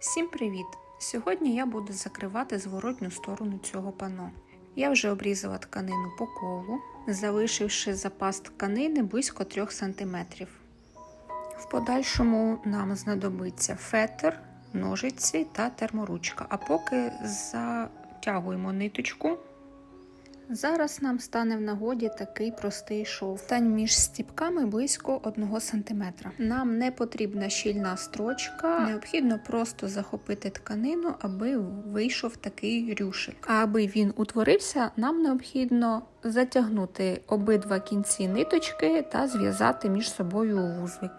Всім привіт! Сьогодні я буду закривати зворотню сторону цього пано. Я вже обрізала тканину по колу, залишивши запас тканини близько 3 см. В подальшому нам знадобиться фетр, ножиці та терморучка. А поки затягуємо ниточку. Зараз нам стане в нагоді такий простий шов. Стань між стіпками близько 1 см. Нам не потрібна щільна строчка, необхідно просто захопити тканину, аби вийшов такий рюшик. А аби він утворився, нам необхідно затягнути обидва кінці ниточки та зв'язати між собою вузлик.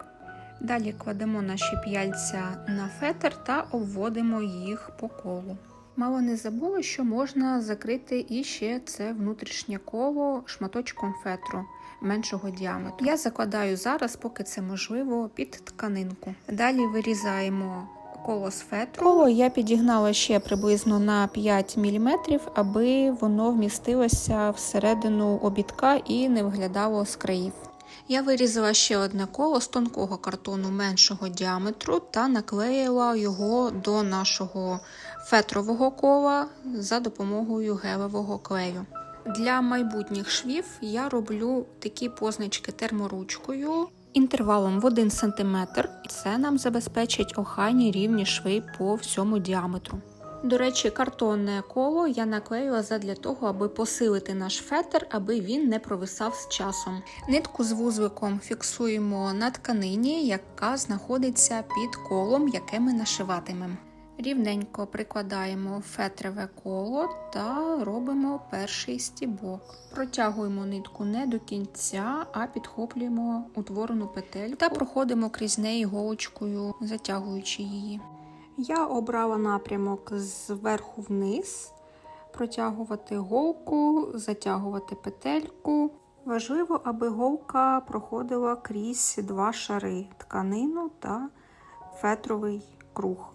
Далі кладемо наші п'яльця на фетр та обводимо їх по колу. Мало не забула, що можна закрити і ще це внутрішнє коло шматочком фетру меншого діаметру. Я закладаю зараз, поки це можливо, під тканинку. Далі вирізаємо коло з фетру. Коло я підігнала ще приблизно на 5 мм, аби воно вмістилося всередину обідка і не виглядало з країв. Я вирізала ще одне коло з тонкого картону меншого діаметру та наклеїла його до нашого фетрового кола за допомогою гелевого клею. Для майбутніх швів я роблю такі позначки терморучкою інтервалом в 1 см. Це нам забезпечить охайні рівні шви по всьому діаметру. До речі, картонне коло я наклеїла задля того, аби посилити наш фетр, аби він не провисав з часом. Нитку з вузликом фіксуємо на тканині, яка знаходиться під колом, яке ми нашиватимемо. Рівненько прикладаємо фетрове коло та робимо перший стібок. Протягуємо нитку не до кінця, а підхоплюємо утворену петельку та проходимо крізь неї голочкою, затягуючи її. Я обрала напрямок зверху вниз, протягувати голку, затягувати петельку. Важливо, аби голка проходила крізь два шари тканину та фетровий круг.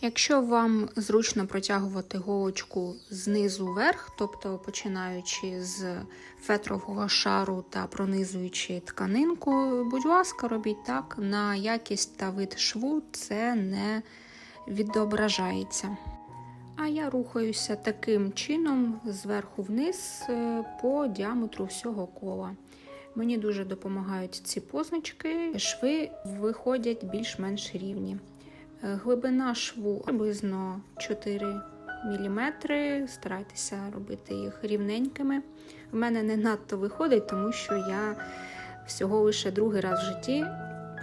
Якщо вам зручно протягувати голочку знизу вверх, тобто починаючи з фетрового шару та пронизуючи тканинку, будь ласка, робіть так. На якість та вид шву це не відображається. А я рухаюся таким чином зверху вниз е, по діаметру всього кола. Мені дуже допомагають ці позначки, шви виходять більш-менш рівні. Е, Глибина шву приблизно 4 мм. Старайтеся робити їх рівненькими. В мене не надто виходить, тому що я всього лише другий раз в житті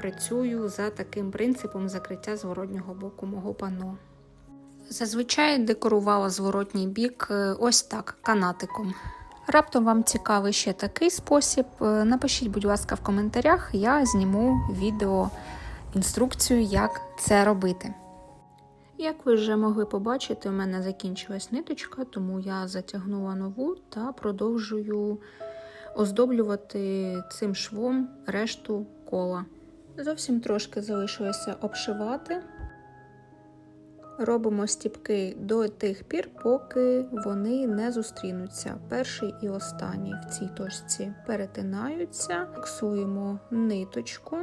працюю за таким принципом закриття зворотнього боку мого пано. Зазвичай декорувала зворотній бік е, ось так, канатиком. Раптом вам цікавий ще такий спосіб. е, Напишіть, будь ласка, в коментарях, я зніму відео інструкцію, як це робити. Як ви вже могли побачити, у мене закінчилась ниточка, тому я затягнула нову та продовжую оздоблювати цим швом решту кола. Зовсім трошки залишилося обшивати. Робимо стіпки до тих пір, поки вони не зустрінуться. Перший і останній в цій точці перетинаються, фіксуємо ниточку,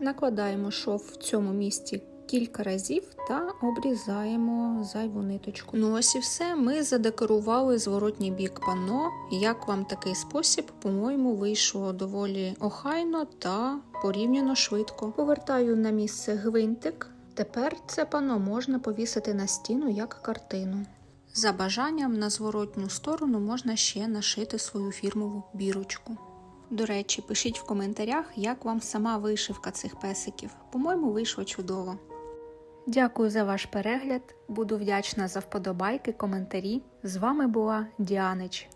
накладаємо шов в цьому місці кілька разів та обрізаємо зайву ниточку. Ну ось і все. Ми задекорували зворотній бік панно. Як вам такий спосіб, по-моєму, вийшло доволі охайно та порівняно швидко. Повертаю на місце гвинтик. Тепер це пано можна повісити на стіну як картину. За бажанням на зворотню сторону можна ще нашити свою фірмову бірочку. До речі, пишіть в коментарях, як вам сама вишивка цих песиків. По-моєму, вийшло чудово. Дякую за ваш перегляд. Буду вдячна за вподобайки, коментарі. З вами була Діанич.